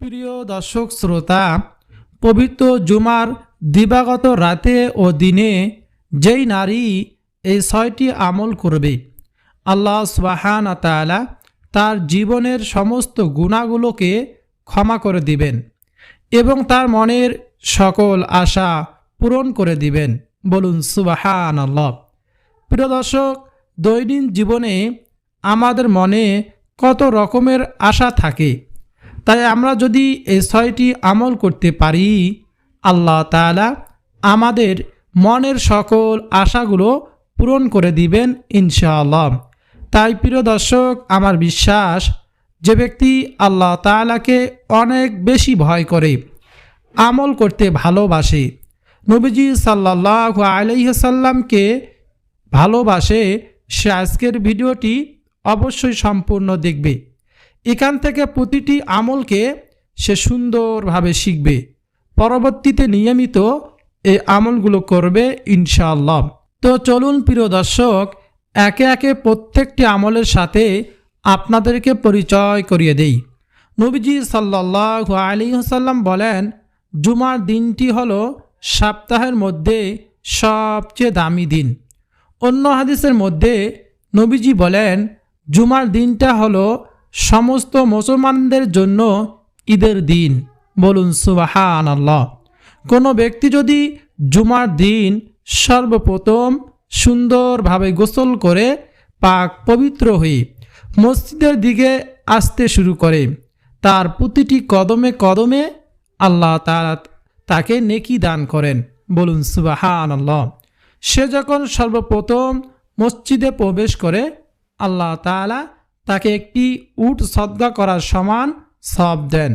প্রিয় দর্শক শ্রোতা, পবিত্র জুমার দিবাগত রাতে ও দিনে যেই নারী এই ছয়টি আমল করবে, আল্লাহ সুবাহান তালা তার জীবনের সমস্ত গুণাগুলোকে ক্ষমা করে দিবেন এবং তার মনের সকল আশা পূরণ করে দিবেন। বলুন সুবাহান আল্লাহ প্রিয় দর্শক দৈনিক জীবনে আমাদের মনে কত রকমের আশা থাকে? তাই আমরা যদি এই ছয়টি আমল করতে পারি, আল্লাহ তাআলা আমাদের মনের সকল আশাগুলো পূরণ করে দিবেন ইনশাআল্লাহ। তাই প্রিয় দর্শক, আমার বিশ্বাস যে ব্যক্তি আল্লাহ তাআলাকে অনেক বেশি ভয় করে, আমল করতে ভালোবাসে, নবীজি সাল্লাহ আলাইসাল্লামকে ভালোবাসে, সে আজকের ভিডিওটি অবশ্যই সম্পূর্ণ দেখবে। এখান থেকে প্রতিটি আমলকে সে সুন্দরভাবে শিখবে। পরবর্তীতে নিয়মিত এই আমলগুলো করবে ইনশাআল্লাহ। তো চলুন প্রিয় দর্শক, একে একে প্রত্যেকটি আমলের সাথে আপনাদেরকে পরিচয় করিয়ে দেই। নবীজি সাল্লাহ আলী হাসাল্লাম বলেন, জুমার দিনটি হল সপ্তাহের মধ্যে সবচেয়ে দামি দিন। অন্য হাদিসের মধ্যে নবীজি বলেন, জুমার দিনটা হলো সমস্ত মুসলমানদের জন্য ঈদের দিন। বলুন সুবাহান আল্লাহ কোনো ব্যক্তি যদি জুমার দিন সর্বপ্রথম সুন্দরভাবে গোসল করে পাক পবিত্র হয়ে মসজিদের দিকে আসতে শুরু করে, তার প্রতিটি কদমে কদমে আল্লাহ তাআলা তাকে নেকি দান করেন। বলুন সুবাহান আল্লাহ সে যখন সর্বপ্রথম মসজিদে প্রবেশ করে, আল্লাহ তাআলা তাকে একটি উট সদ্গা করার সমান সব দেন।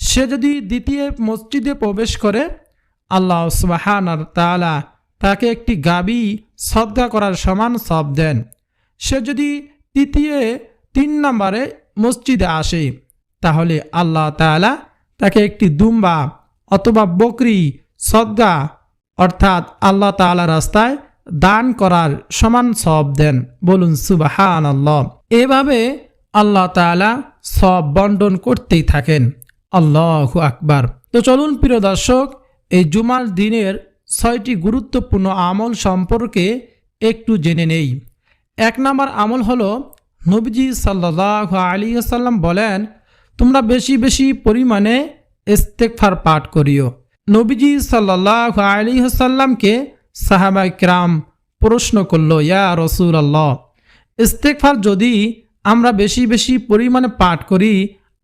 সে যদি দ্বিতীয় মসজিদে প্রবেশ করে, আল্লাহ সুবাহান তাআলা তাকে একটি গাবি সদ্গা করার সমান সব দেন। সে যদি তৃতীয় তিন নম্বরে মসজিদে আসে, তাহলে আল্লাহ তাআলা তাকে একটি দুম্বা অথবা বকরি সদ্গা অর্থাৎ আল্লাহ তাআলা রাস্তায় দান করার সমান সব দেন। বলুন সুবাহান আল্লাহ এভাবে আল্লাহ তাআলা সব বন্টন করতেই থাকেন। আল্লাহ আকবার। তো চলুন প্রিয় দর্শক, এই জুমার দিনের ছয়টি গুরুত্বপূর্ণ আমল সম্পর্কে একটু জেনে নেই। এক নম্বর আমল হলো, নবীজি সাল্লাহ আলী আসাল্লাম বলেন, তোমরা বেশি বেশি পরিমাণে ইস্তেকফার পাঠ করিও। নবীজি সাল্লাহ আলী আসাল্লামকে সাহাবাই ক্রাম প্রশ্ন করল, ইয়া রসুল আল্লাহ ইস্তেকফার যদি আমরা বেশি বেশি পরিমাণে পাঠ করি,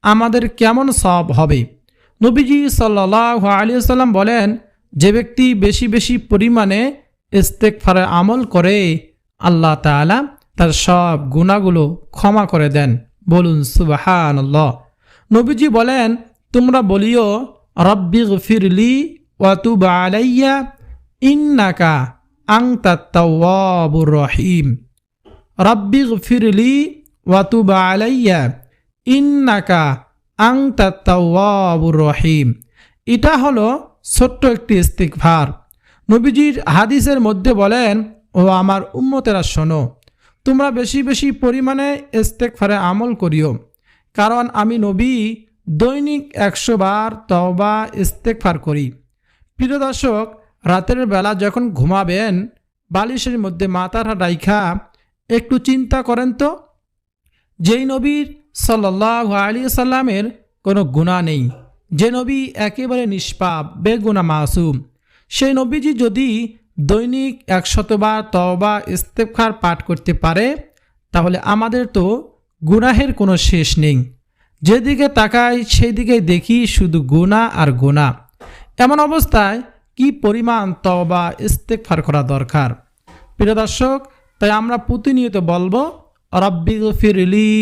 আমাদের কেমন সব হবে? নবীজি সাল্লাহ আলী সাল্লাম বলেন, যে ব্যক্তি বেশি বেশি পরিমাণে ইস্তেকফারে আমল করে, আল্লাহ তাআলা তার সব গুণাগুলো ক্ষমা করে দেন। বলুন সুবাহান নবীজি বলেন, তোমরা বলিও রব্বি ফিরলি ওয়াতুব আলাইয়া, ইন্নাকা আংতাত্তাওয়াবুর রহিম। রব্বি ফিরলি ওয়াতুব আলাইয়া, ইন্নাকা আংতাত্তাওয়াবুর রহিম। এটা হলো ছোট্ট একটি ইস্তিকভার নবীজির হাদিসের মধ্যে বলেন, ও আমার উম্মতেরা শোনো, তোমরা বেশি বেশি পরিমাণে ইস্তেকফারে আমল করিও, কারণ আমি নবী দৈনিক একশো বার তবা ইস্তেকফার করি। প্রিয় দর্শক, রাতের বেলা যখন ঘুমাবেন, বালিশের মধ্যে মাথার রাইখা একটু চিন্তা করেন তো। যেই নবীর সাল্লাহ আলী সাল্লামের কোনো গুণা নেই, যে নবী একেবারে নিষ্পাপ বেগুনা মাসুম, সেই নবীজি যদি দৈনিক একশতবার তবা ইস্তেফার পাঠ করতে পারে, তাহলে আমাদের তো গুনাহের কোনো শেষ নেই। যেদিকে তাকাই সেই দিকে দেখি শুধু গুণা আর গুণা এমন অবস্থায় কি পরিমাণ তবা ইস্তেকফার করা দরকার? প্রিয় দর্শক তাই আমরা প্রতিনিয়ত বলব, রব্বি ফিরলি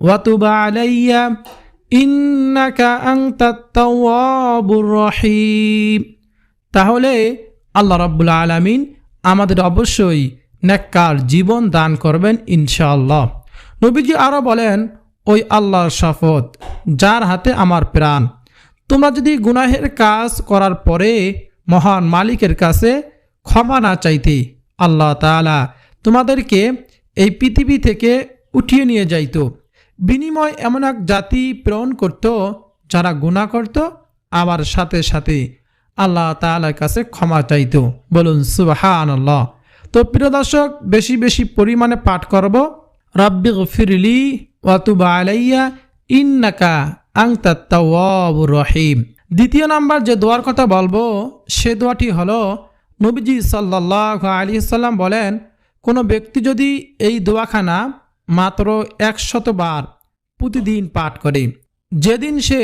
ওয়াতুবা আলাইয়া, ইন্নাকা আংতাত তাওয়াবুর রহিম। তাহলে আল্লাহ রাব্বুল আলামিন আমাদের অবশ্যই নেককার জীবন দান করবেন ইনশাআল্লাহ। নবীজি আরও বলেন, ওই আল্লাহর শপথ যার হাতে আমার প্রাণ। তোমরা যদি গুনাহের কাজ করার পরে মহান মালিকের কাছে ক্ষমা না চাইতে, আল্লাহ তাআলা তোমাদেরকে এই পৃথিবী থেকে উঠিয়ে নিয়ে যাইত। বিনিময় এমন এক জাতি প্রেরণ করত, যারা গুণা করত, আবার সাথে সাথে আল্লাহ তালার কাছে ক্ষমা চাইত। বলুন সুবাহান আল্লাহ তো প্রিয় দর্শক, বেশি বেশি পরিমাণে পাঠ করব। রব্বি ফিরলি ওয়াতুবা আলাইয়া, ইন্নাকা আংতাত্তাওয়াবুর রহিম। দ্বিতীয় নাম্বার যে দোয়ার কথা বলব, সে দোয়াটি হলো, নবীজি সাল্লাহ আলী সাল্লাম বলেন কোনো ব্যক্তি যদি এই দোয়াখানা মাত্র একশতবার প্রতিদিন পাঠ করে, যেদিন সে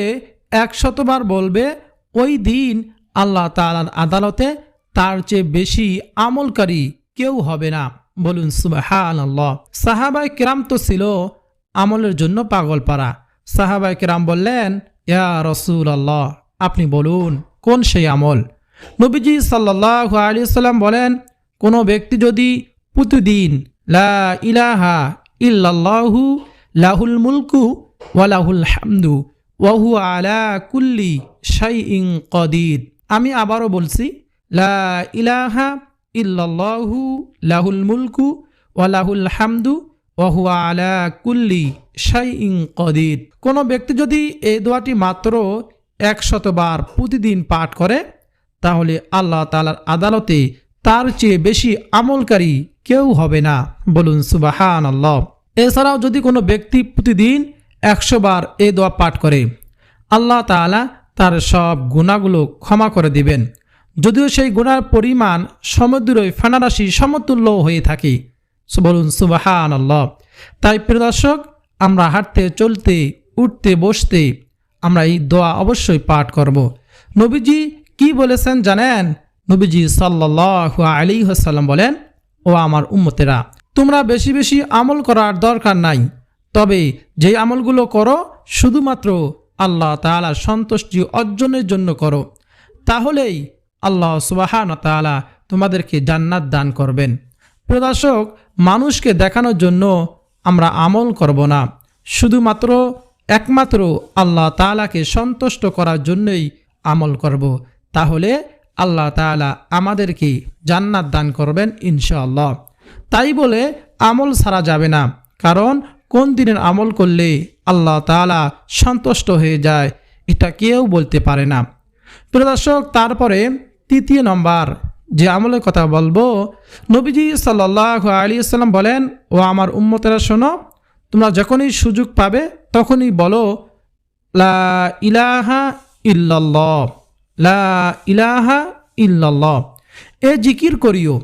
একশতবার বলবে, ওই দিন আল্লাহ তালার আদালতে তার চেয়ে বেশি আমলকারী কেউ হবে না। বলুন সুবাহান আল্লাহ সাহাবাই কেরাম তো ছিল আমলের জন্য পাগল পারা সাহাবাই কেরাম বললেন, ইয়া রসুল আল্লাহ আপনি বলুন, কোন সেই আমল? নবীজি সাল্লাহ আলী সাল্লাম বলেন, কোনো ব্যক্তি যদি প্রতিদিন, লা ইলাহা ইল্লাল্লাহু লাহুল মুলকু ওয়ালাহুল হামদু ওয়াহু আলা কুল্লি শাই ইং কদির। আমি আবারও বলছি, লা ইলাহা ইল্লাল্লাহু লাহুল মুলকু ওয়ালাহুল হামদু ওয়াহু আলা কুল্লি শাই ইং কদির। কোনো ব্যক্তি যদি এই দোয়াটি মাত্র একশতবার প্রতিদিন পাঠ করে, তাহলে আল্লাহ তালার আদালতে তার চেয়ে বেশি আমলকারী কেউ হবে না। বলুন সুবাহান আল্লাহ এছাড়াও যদি কোনো ব্যক্তি প্রতিদিন একশো বার এ দোয়া পাঠ করে, আল্লাহ তালা তার সব গুণাগুলো ক্ষমা করে দিবেন। যদিও সেই গুণার পরিমাণ সমুদ্রই ফেনারাশি সমতুল্য হয়ে থাকে। বলুন সুবাহান আল্লাহ তাই প্রিয় দর্শক, আমরা হাঁটতে, চলতে, উঠতে, বসতে আমরা এই দোয়া অবশ্যই পাঠ করব। নবীজি কি বলেছেন জানেন? নবীজি সাল্লাহ আলী হাসাল্লাম বলেন, ও আমার উম্মতেরা, তোমরা বেশি বেশি আমল করার দরকার নাই। তবে যে আমলগুলো করো, শুধুমাত্র আল্লাহ তালার সন্তুষ্টি অর্জনের জন্য করো। তাহলেই আল্লাহ সুবাহান তালা তোমাদেরকে জান্নাত দান করবেন। প্রদর্শক মানুষকে দেখানোর জন্য আমরা আমল করব না। শুধুমাত্র একমাত্র আল্লাহ তালাকে সন্তুষ্ট করার জন্যই আমল করব। তাহলে আল্লাহ তালা আমাদেরকে জান্নাত দান করবেন ইনশাআল্লাহ। তাই বলে আমল সারা যাবে না। কারণ কোন দিনের আমল করলে আল্লাহ তালা সন্তুষ্ট হয়ে যায়, এটা কেউ বলতে পারে না। প্রদর্শক তারপরে তৃতীয় নম্বর যে আমলের কথা বলব, নবীজি সাল্লাহ আলী সাল্লাম বলেন, ও আমার উম্মতেরা, শোনো, তোমরা যখনই সুযোগ পাবে তখনই বলো, লা ইলাহা ইল্লাল্লাহ। লা ইলাহা ইল্লাল্লাহ। এ জিকির করিও।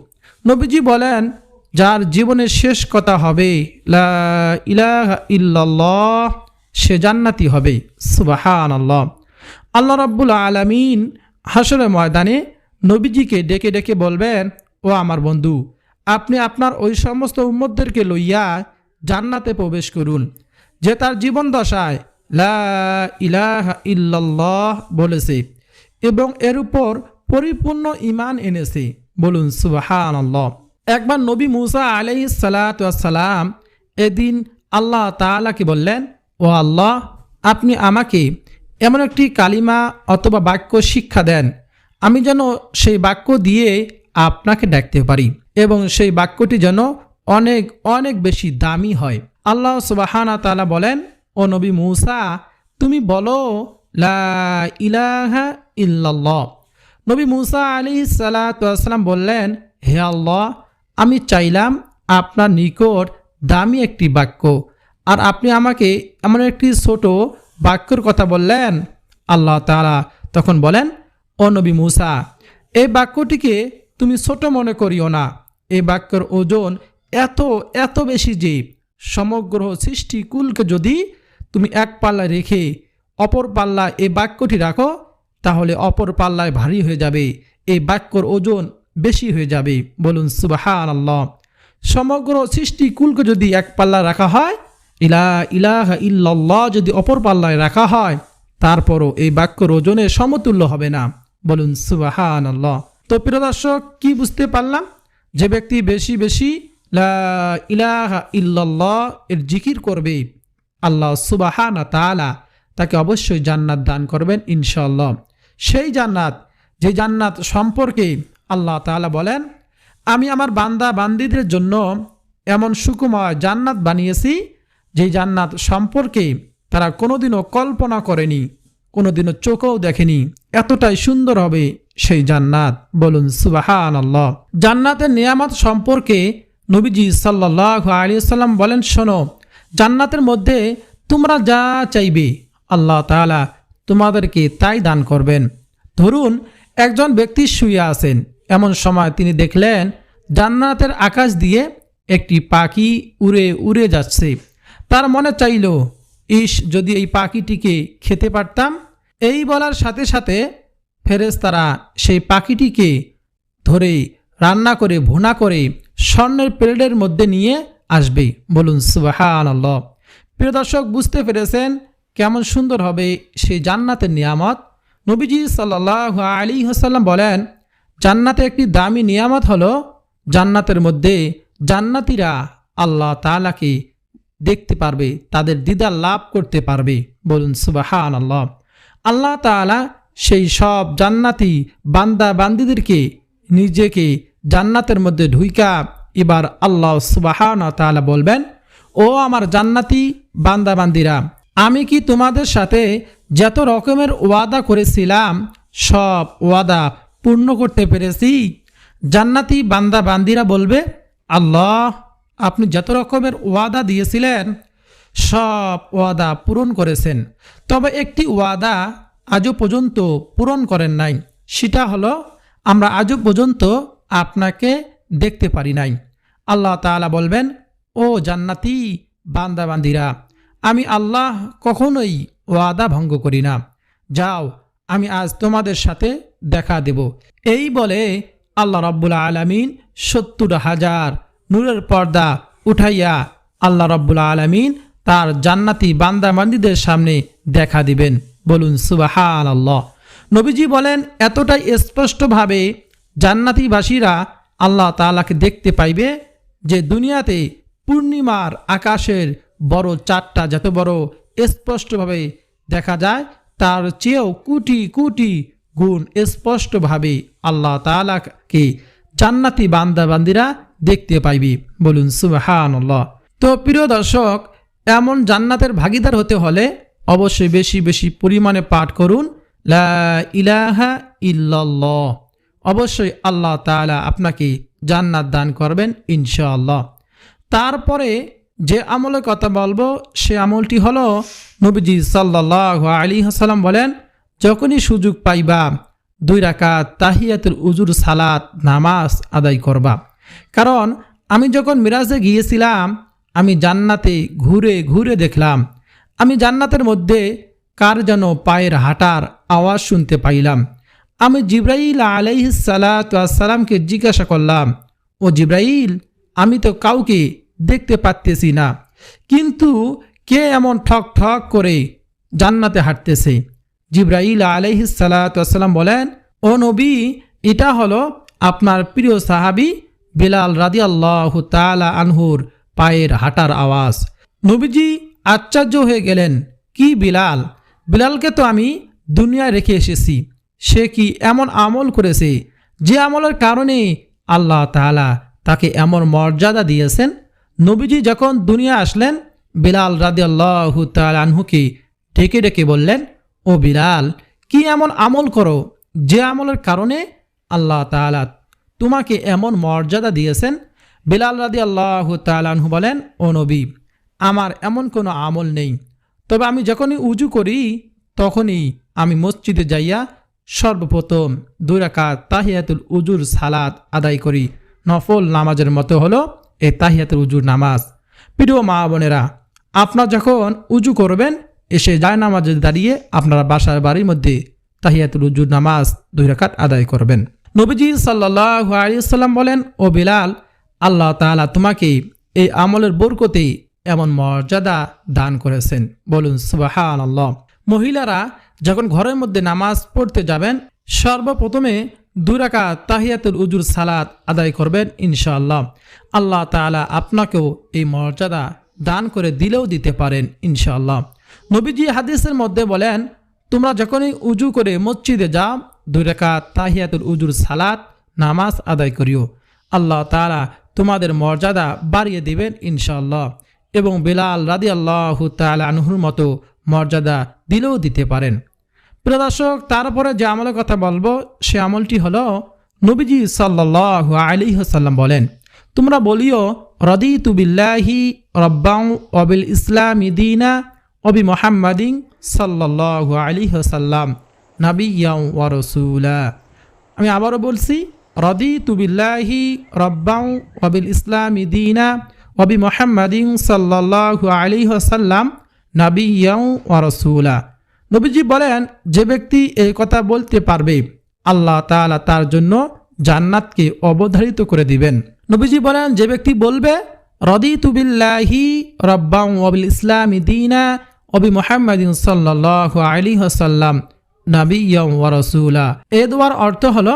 নবীজি বলেন, যার জীবনের শেষ কথা হবে, লা ইলাহা ইল্লাল্লাহ, সে জান্নাতি হবে। সুবাহান আল্লাহ আল্লাহ রাব্বুল আলমিন হাসরের ময়দানে নবীজিকে ডেকে ডেকে বলবেন, ও আমার বন্ধু, আপনি আপনার ওই সমস্ত উম্মতদেরকে লইয়া জান্নাতে প্রবেশ করুন। যে তার জীবন দশায় লা ইলাহা ইল্লাল্লাহ বলেছে এবং এর উপর পরিপূর্ণ ইমান এনেছে। বলুন সুবাহান আল্লাহ একবার নবী মুসা আলাই সালাতাম এদিন আল্লাহ তালাকে বললেন, ও আল্লাহ, আপনি আমাকে এমন একটি কালিমা অথবা বাক্য শিক্ষা দেন। আমি যেন সেই বাক্য দিয়ে আপনাকে ডাকতে পারি এবং সেই বাক্যটি যেন অনেক অনেক বেশি দামি হয়। আল্লাহ সুবাহানা তালা বলেন, ও নবী মুসা, তুমি বলো লা নবী মুসা আলী সালাতাম বললেন, হে আল্লাহ, আমি চাইলাম আপনার নিকট দামি একটি বাক্য। আর আপনি আমাকে এমন একটি ছোট বাক্যর কথা বললেন। আল্লাহ তালা তখন বলেন, ও নবী মুসা, এই বাক্যটিকে তুমি ছোট মনে করিও না। এই বাক্যর ওজন এত এত বেশি যে সমগ্র সৃষ্টিকুলকে যদি তুমি এক পাল্লা রেখে অপর পাল্লায় এই বাক্যটি রাখো, তাহলে অপর পাল্লায় ভারী হয়ে যাবে, এই বাক্যর ওজন বেশি হয়ে যাবে। বলুন সুবাহান আল্লাহ সমগ্র সৃষ্টিকুলকে যদি এক পাল্লা রাখা হয়, ইলা ইলাহা ইল্লাল্লাহ যদি অপর পাল্লায় রাখা হয়, তারপরও এই বাক্যর ওজনে সমতুল্য হবে না। বলুন সুবাহান আল্লাহ তো প্রিয় দর্শক, কি বুঝতে পারলাম? যে ব্যক্তি বেশি বেশি লা ইলাহা ইল্লাল্লাহ এর জিকির করবে, আল্লাহ সুবাহানা তালা তাকে অবশ্যই জান্নাত দান করবেন ইনশাল্লাহ সেই জান্নাত, যে জান্নাত সম্পর্কে আল্লাহ তালা বলেন, আমি আমার বান্দা বান্দিদের জন্য এমন সুকুময় জান্নাত বানিয়েছি, যে জান্নাত সম্পর্কে তারা কোনোদিনও কল্পনা করেনি, কোনোদিনও চোখেও দেখেনি। এতটাই সুন্দর হবে সেই জান্নাত। বলুন সুবাহান আল্লাহ জান্নাতের নিয়ামত সম্পর্কে নবীজি সাল্লাহ আলী সাল্লাম বলেন, শোনো, জান্নাতের মধ্যে তোমরা যা চাইবে আল্লাহ তাআলা তোমাদেরকে তাই দান করবেন। ধরুন, একজন ব্যক্তি শুয়ে আছেন। এমন সময় তিনি দেখলেন, জান্নাতের আকাশ দিয়ে একটি পাখি উড়ে উড়ে যাচ্ছে। তার মনে চাইল ইস যদি এই পাখিটিকে খেতে পারতাম? এই বলার সাথে সাথে ফেরেশতারা সেই পাখিটিকে ধরে রান্না করে, ভুনা করে স্বর্ণের প্লেটের মধ্যে নিয়ে আসবে। বলুন আল্লাহ প্রিয় দর্শক, বুঝতে পেরেছেন? কেমন সুন্দর হবে সেই জান্নাতের নিয়ামত? নবীজি সাল্লাহ আলী হাসাল্লাম বলেন, জান্নাতে একটি দামি নিয়ামত হলো জান্নাতের মধ্যে জান্নাতিরা আল্লাহ তালাকে দেখতে পারবে, তাদের দিদার লাভ করতে পারবে। বলুন সুবাহান আল্লাহ আল্লাহ তাআলা সেই সব জান্নাতি বান্দা বান্দিদেরকে নিজেকে জান্নাতের মধ্যে ঢুইকা এবার আল্লাহ সুবাহান তাআলা বলবেন, ও আমার জান্নাতি বান্দা বান্দিরা আমি কি তোমাদের সাথে যত রকমের ওয়াদা করেছিলাম, সব ওয়াদা পূর্ণ করতে পেরেছি? জান্নাতি বান্দা বান্দিরা বলবে, আল্লাহ, আপনি যত রকমের ওয়াদা দিয়েছিলেন, সব ওয়াদা পূরণ করেছেন। তবে একটি ওয়াদা আজও পর্যন্ত পূরণ করেন নাই। সেটা হলো, আমরা আজও পর্যন্ত আপনাকে দেখতে পারি নাই। আল্লাহ তাআলা বলবেন, ও জান্নাতি বান্দাবান্দিরা আমি আল্লাহ কখনোই ওয়াদা ভঙ্গ করি না। যাও, আমি আজ তোমাদের সাথে দেখা দেব। এই বলে আল্লাহ রব্বুল আলমিন সত্তর হাজার নূরের পর্দা উঠাইয়া আল্লাহ রব্বুল আলমিন তার জান্নাতি বান্দাবান্দিদের সামনে দেখা দিবেন। বলুন সুবাহান আল্লাহ নবীজি বলেন, এতটাই স্পষ্টভাবে জান্নাতিবাসীরা আল্লাহ তালাকে দেখতে পাইবে যে দুনিয়াতে পূর্ণিমার আকাশের বড় চারটা যত বড় স্পষ্টভাবে দেখা যায়, তার চেয়েও কোটি কোটি গুণ স্পষ্টভাবে আল্লাহ তাআলাকে জান্নাতি বান্দা বান্দিরা দেখতে পাইবি। বলুন সুবাহান তো প্রিয় দর্শক, এমন জান্নাতের ভাগিদার হতে হলে অবশ্যই বেশি বেশি পরিমাণে পাঠ করুন। ইলাহা ইল্লাল্লাহ। অবশ্যই আল্লাহ তাআলা আপনাকে জান্নাত দান করবেন ইনশাআল্লাহ। তারপরে যে আমলের কথা বলব, সে আমলটি হলো নবীজি সাল্লাহ আলী হাসালাম বলেন, যখনই সুযোগ পাইবা, দুই রাকাত তাহিয়াতুল উজুর সালাত, নামাজ আদায় করবা। কারণ আমি যখন মিরাজে গিয়েছিলাম, আমি জান্নাতে ঘুরে ঘুরে দেখলাম। আমি জান্নাতের মধ্যে কার যেন পায়ের হাঁটার আওয়াজ শুনতে পাইলাম। আমি জিব্রাইল আলাইসালামকে জিজ্ঞাসা করলাম, ও জিব্রাইল, আমি তো কাউকে দেখতে পাচ্তেছি না। কিন্তু কে এমন ঠক ঠক করে জান্নাতে হাঁটতেছে? জিব্রাইল আলাইহিসাল্লাম বলেন, ও নবী, এটা হলো আপনার প্রিয় সাহাবি বিলাল রাদি আল্লাহ তালা আনহুর পায়ের হাঁটার আওয়াজ। নবীজি আশ্চর্য হয়ে গেলেন, কি বিলাল? বিলালকে তো আমি দুনিয়ায় রেখে এসেছি। সে কি এমন আমল করেছে যে আমলের কারণে আল্লাহ তাআলা তাকে এমন মর্যাদা দিয়েছেন? নবীজি যখন দুনিয়া আসলেন, বিলাল রাদি আল্লাহ আনহুকে ডেকে ডেকে বললেন, ও বিলাল, কি এমন আমল করো যে আমলের কারণে আল্লাহ তাআলা তোমাকে এমন মর্যাদা দিয়েছেন? বিলাল রাদি আল্লাহ তালানহু বলেন, ও নবী, আমার এমন কোনো আমল নেই। তবে আমি যখনই উজু করি, তখনই আমি মসজিদে যাইয়া সর্বপ্রথম দুই রাকাত তাহিয়াতুল উজুর সালাত আদায় করি। নফল নামাজের মতো হলো এ তাহিয়াতুল উজুর নামাজ। প্রিয় মা বোনেরা, আপনার যখন উজু করবেন, এসে যায় নামাজে দাঁড়িয়ে আপনারা বাসার বাড়ির মধ্যে তাহিয়াতুল উজুর নামাজ দুই রাকাত আদায় করবেন। নবীজি সাল্লাহ আলিয়াল্লাম বলেন, ও বিলাল, আল্লাহ তাআলা তোমাকে এই আমলের বরকতে এমন মর্যাদা দান করেছেন। বলুন সুবাহান আল্লাহ মহিলারা যখন ঘরের মধ্যে নামাজ পড়তে যাবেন, সর্বপ্রথমে দুরাকা তাহিয়াতুল উজুর সালাত আদায় করবেন ইনশাআল্লাহ। আল্লাহ তাআলা আপনাকেও এই মর্যাদা দান করে দিলেও দিতে পারেন ইনশাআল্লাহ। নবীজি হাদিসের মধ্যে বলেন, তোমরা যখনই উজু করে মসজিদে যাও, দুই রেখা তাহিয়াতুল উজুর সালাত নামাজ আদায় করিও। আল্লাহ তালা তোমাদের মর্যাদা বাড়িয়ে দিবেন ইনশাআল্লাহ এবং বিলাল রাদি আল্লাহ তালা আনহুর মতো মর্যাদা দিলেও দিতে পারেন। প্রিয় দর্শক, তারপরে যে আমলের কথা বলব, সে আমলটি হলো নবীজি সাল্লাহ আলী হাসাল্লাম বলেন, তোমরা বলিও রদি তুবিল্লাহি রব্বাউ অবিল ইসলাম দিনা অবি মোহাম্মদিন সাল্লাহ আলী হাসাল্লাম নাবিয়াউ ওয়া রসুলা। আমি আবারও বলছি রদি তুবিল্লাহি রব্বাউ অবিল ইসলাম দিনা অবি মোহাম্মদিন সাল্লাহ আলী হাসাল্লাম নাবিয়াউ ওয়া রসুলা। নবীজি বলেন, যে ব্যক্তি এই কথা বলতে পারবে, আল্লাহ তাআলা তার জন্য জান্নাতকে অবধারিত করে দিবেন। নবীজি বলেন, যে ব্যক্তি বলবে রদি তুবিল্লাহি রব্বাউ অবিল ইসলাম দিনা অবি মোহাম্মদিন সাল্লাহ আলী হাসাল্লাম রসুলা। এ দোয়ার অর্থ হলো,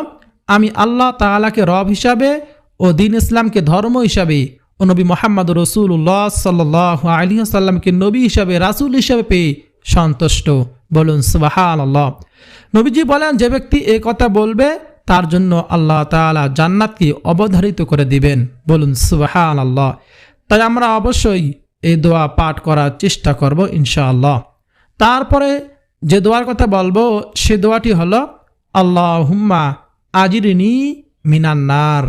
আমি আল্লাহ তাআলাকে রব হিসাবে ও দিন ইসলামকে ধর্ম হিসাবে ও নবী মোহাম্মদ রসুল্লাহ সাল্লাহ আলী সাল্লামকে নবী হিসাবে, রাসুল হিসাবে পেয়ে সন্তুষ্ট। বলুন সুবাহান আল্লাহ নবীজি বলেন, যে ব্যক্তি এ কথা বলবে, তার জন্য আল্লাহ তাআলা জান্নাতকে অবধারিত করে দিবেন। বলুন সুবাহান আল্লাহ তাই আমরা অবশ্যই এই দোয়া পাঠ করার চেষ্টা করব, ইনশাআল্লাহ। তারপরে যে দোয়ার কথা বলব, সে দোয়াটি হলো আল্লাহ হুম্মা আজিরিনী মিনান্নার।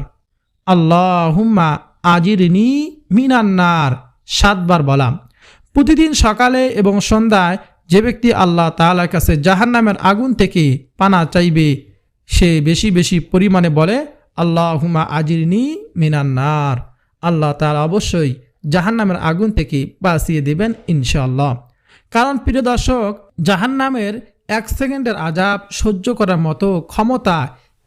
আল্লাহ হুম্মা আজিরিনী মিনান্নার। সাতবার বলাম প্রতিদিন সকালে এবং সন্ধ্যায় যে ব্যক্তি আল্লাহ তাআলার কাছে জাহান্নামের আগুন থেকে পানা চাইবে, সে বেশি বেশি পরিমাণে বলে আল্লাহ হুমা আজিরিনী মিনান্নার আল্লাহ তাআলা অবশ্যই জাহান্নামের আগুন থেকে বাঁচিয়ে দেবেন ইনশাল্লাহ কারণ প্রিয় দর্শক, জাহান্নামের এক সেকেন্ডের আজাব সহ্য করার মতো ক্ষমতা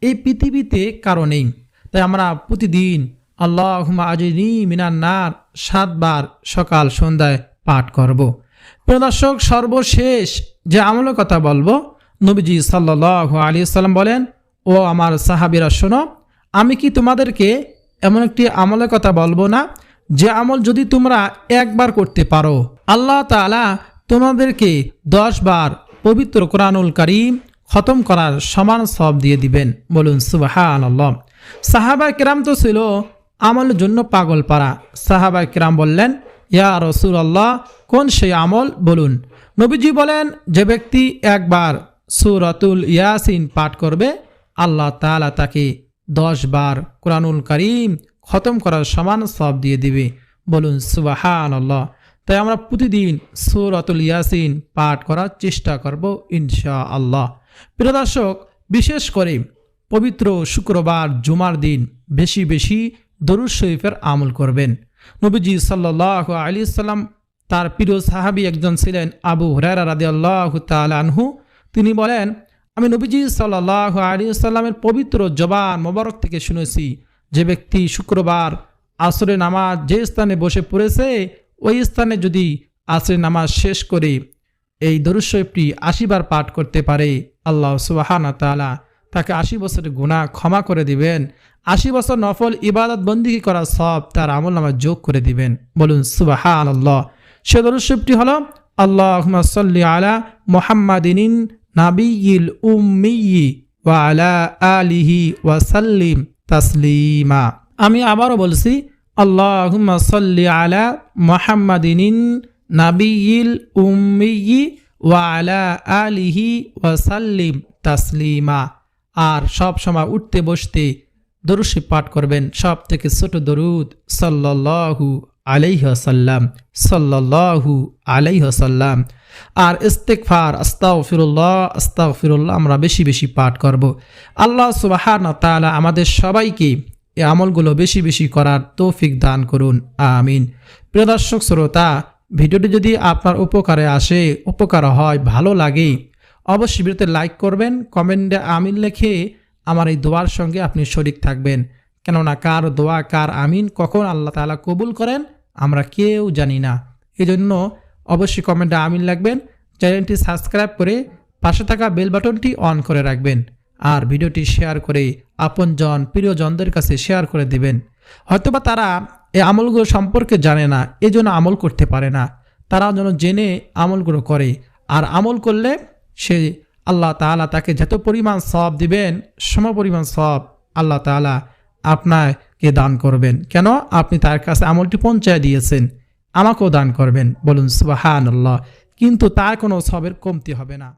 এই পৃথিবীতে কারও নেই। তাই আমরা প্রতিদিন আল্লাহ হুমা আজিনী মিনান্নার সাতবার সকাল সন্ধ্যায় পাঠ করব। প্রিয় দর্শক সর্বশেষ যে আমলের কথা বলব, নবীজি সাল্লাহ আলী সাল্লাম বলেন, ও আমার সাহাবিরা, শোনো, আমি কি তোমাদেরকে এমন একটি আমলের কথা বলব না? যে আমল যদি তোমরা একবার করতে পারো, আল্লাহ তাআলা তোমাদেরকে দশ বার পবিত্র কোরআনুল করিম খতম করার সমান সব দিয়ে দিবেন। বলুন সুবাহান আল্লাহ সাহাবা কিরাম তো ছিল আমলের জন্য পাগল পারা সাহাবা কিরাম বললেন ইয়া রসুল আল্লাহ কোন সেই আমল? বলুন। নবীজি বলেন, যে ব্যক্তি একবার সুরাতুল ইয়াসিন পাঠ করবে, আল্লাহ তাআলা তাকে দশ বার কোরআনুল করিম খতম করার সমান সব দিয়ে দিবে। বলুন সুবাহান আল্লাহ তাই আমরা প্রতিদিন সুরাতুল ইয়াসিন পাঠ করার চেষ্টা করব ইনশা আল্লাহ প্রিয় দর্শক, বিশেষ করে পবিত্র শুক্রবার, জুমার দিন বেশি বেশি দরুদ শরীফের আমল করবেন। নবীজি সাল্লাহ আলী সাল্লাম তার প্রিয় সাহাবি একজন ছিলেন আবু হরারা রাদি আল্লাহ আনহু। তিনি বলেন, আমি নবীজি সাল্লাহ আলী সাল্লামের পবিত্র জবান মোবারক থেকে শুনেছি। যে ব্যক্তি শুক্রবার আসরে নামাজ যে স্থানে বসে পড়েছে, ওই স্থানে যদি আসরে নামাজ শেষ করে, এই দরুশরীফটি আশিবার পাঠ করতে পারে আল্লাহ সুবাহানা তালা তাকে আশি বছরের গুণা ক্ষমা করে দিবেন। আশি বছর নফল ইবাদত বন্দি করা সব তার আমল নামা যোগ করে দিবেন। বলুন সুবাহান আল্লাহ সে দরুশরীফটি হলো আল্লাহ সাল্লি আলা মোহাম্মদিন নাবিয়িল উম্মিয়ি ওয়া আলা আলিহি ওয়াসাল্লিম তাসলিমা। আমি আবারও বলছি, আল্লাহুম্মা সাল্লি আলা মোহাম্মদিন নাবিয়িল উম্মিয়ি ওয়া আলা আলিহি ওয়াসাল্লিম তাসলিমা। আর সব সময় উঠতে বসতে দরুশি পাঠ করবেন সব থেকে ছোট দরুদ সাল্লাল্লাহু আলাইহাসাল্লাম সাল্লাল্লাহু আলাইহাসাল্লাম আর ইস্তেকফার আস্তাও ফিরুল্লাহ আমরা বেশি বেশি পাঠ করব। আল্লাহ সুবাহান তালা আমাদের সবাইকে এই আমলগুলো বেশি বেশি করার তৌফিক দান করুন, আমিন। প্রিয় দর্শক, শ্রোতা, ভিডিওটি যদি আপনার উপকারে আসে, উপকার হয়, ভালো লাগে অবশ্যই ভিডিওতে লাইক করবেন কমেন্টে আমিন লেখে আমার এই দোয়ার সঙ্গে আপনি শরিক থাকবেন। কেননা কার দোয়া, কার আমিন, কখন আল্লাহ তালা কবুল করেন, আমরা কেউ জানি না। এই জন্য অবশ্যই কমেন্টে আমিন লাগবেন চ্যানেলটি সাবস্ক্রাইব করে পাশে থাকা বেল বাটনটি অন করে রাখবেন, আর ভিডিওটি শেয়ার করে আপনজন প্রিয়জনদের কাছে শেয়ার করে দিবেন। হয়তোবা তারা এই আমলগুলো সম্পর্কে জানে না এই জন্য আমল করতে পারে না। তারা যেন জেনে আমলগুলো করে, আর আমল করলে সে আল্লাহ তালা তাকে যত পরিমাণ সব দিবেন, সম পরিমাণ সব আল্লাহ তালা আপনাকে দান করবেন। কেন? আপনি তার কাছে আমলটি পৌঁছায় দিয়েছেন, আমাকেও দান করবেন। বলুন সুবাহান আল্লাহ কিন্তু তার কোনো সবের কমতি হবে না।